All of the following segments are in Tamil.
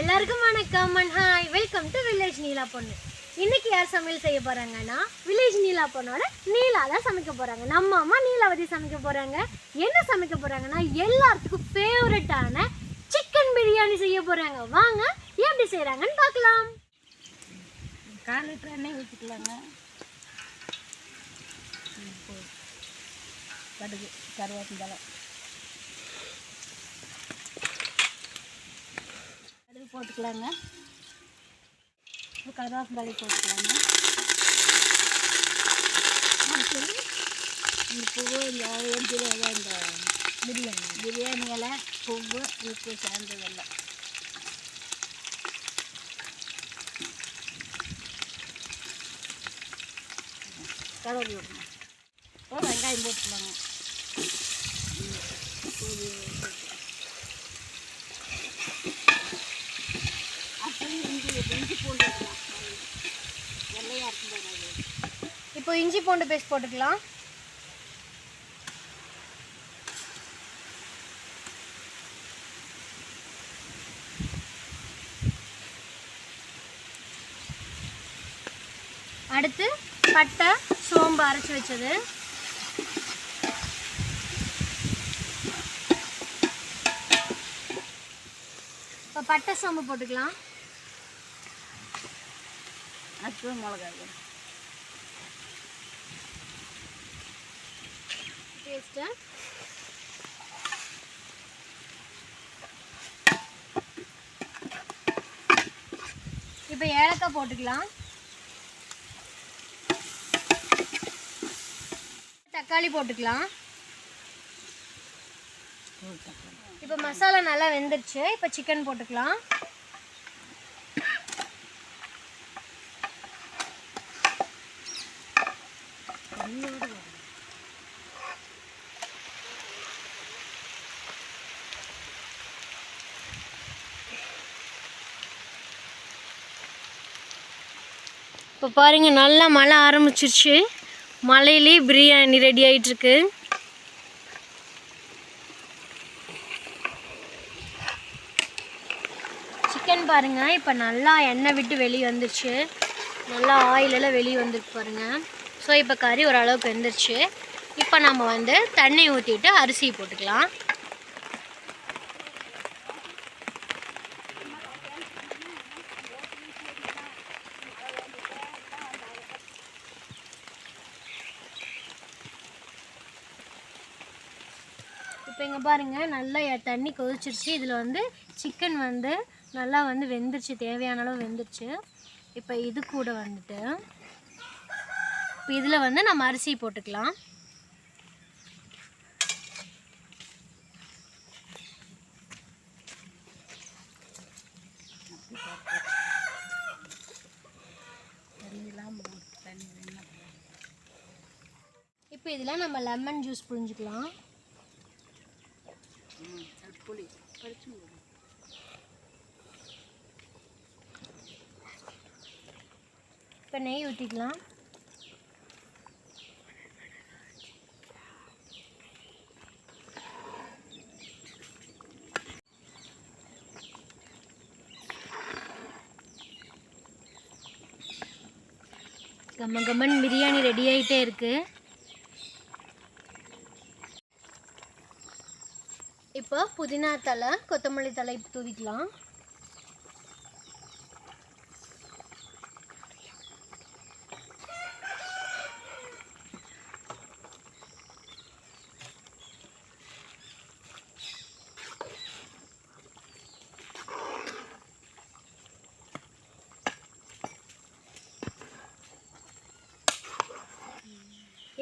எல்லாருக்கும் வணக்கம் and hi welcome to village Neela பொண்ணு இன்னைக்கு யார் சமையல் செய்ய போகிறாங்கன்னா வில்லேஜ் நீலா பொண்ணோட நீலா தான் சமைக்க போகிறாங்க நம்ம அம்மா நீலாவதி சமைக்க போகிறாங்க என்ன சமைக்க போகிறாங்கன்னா எல்லாத்துக்கும் ஃபேவரட்டான சிக்கன் பிரியாணி செய்ய போகிறாங்க வாங்க எப்படி செய்கிறாங்கன்னு பார்க்கலாம். கால் லிட்டர் எண்ணெய் ஊற்றிக்கலாங்க கடுகு கருவேப்பிலை போட்டுக்கலாங்க. இப்போ கருவேப்பிலை போட்டுக்கலாங்க. அடுத்தது பூவு இந்த எஞ்சில் இந்த பிரியாணி பிரியாணி இலை பூவு உப்பு சேர்ந்ததெல்லாம் கடவுள் விடணும் வெங்காயம் போட்டுக்கலாங்க. இப்போ இஞ்சி பூண்டு பேஸ்ட் போட்டுக்கலாம். அடுத்து பட்டை சோம்பு அரைச்சி வச்சது. இப்போ பட்டை சோம்பு போட்டுக்கலாம். அச்சு மிளகாய். பேஸ்ட்டு. இப்போ ஏலக்காய் போட்டுக்கலாம். தக்காளி போட்டுக்கலாம். இப்போ மசாலா நல்லா வெந்துருச்சு. இப்போ சிக்கன் போட்டுக்கலாம். இப்போ பாருங்கள் நல்லா மழை ஆரம்பிச்சிருச்சு. மழையிலே பிரியாணி ரெடி ஆகிட்டுருக்கு சிக்கன் பாருங்க இப்போ நல்லா எண்ணெய் விட்டு வெளியே வந்துருச்சு. நல்லா ஆயிலெல்லாம் வெளியே வந்துருக்கு பாருங்கள் ஸோ இப்போ கறி ஓரளவுக்கு வந்துருச்சு. இப்போ நம்ம வந்து தண்ணி ஊற்றிட்டு அரிசி போட்டுக்கலாம். இப்போ இங்கே பாருங்கள் நல்லா தண்ணி கொதிச்சிருச்சு. இதில் வந்து சிக்கன் வந்து நல்லா வந்து வெந்துருச்சு. தேவையான அளவு வெந்துருச்சு. இப்போ இது கூட வந்துட்டு இப்போ இதில் வந்து நம்ம அரிசி போட்டுக்கலாம். இப்போ இதில் நம்ம லெமன் ஜூஸ் புழிஞ்சுக்கலாம். புளி பறிச்சு இப்போ நெய் ஊற்றிக்கலாம் கம்ம கம்மன் பிரியாணி ரெடி ஆகிட்டே இருக்கு இப்போ புதினா தலை கொத்தமல்லி தலை தூவிக்கலாம்.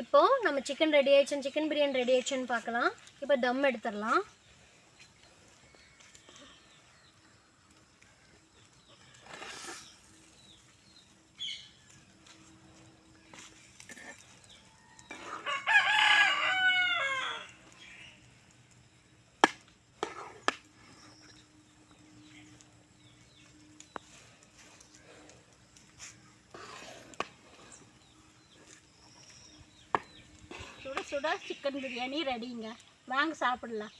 இப்போ நம்ம சிக்கன் ரெடி ஆயிடுச்சு. சிக்கன் பிரியாணி ரெடி ஆயிடுச்சுன்னு பார்க்கலாம். இப்போ தம் எடுத்துடலாம் சுட சுட சிக்கன் பிரியாணி ரெடிங்க. வாங்க சாப்பிடலாம்.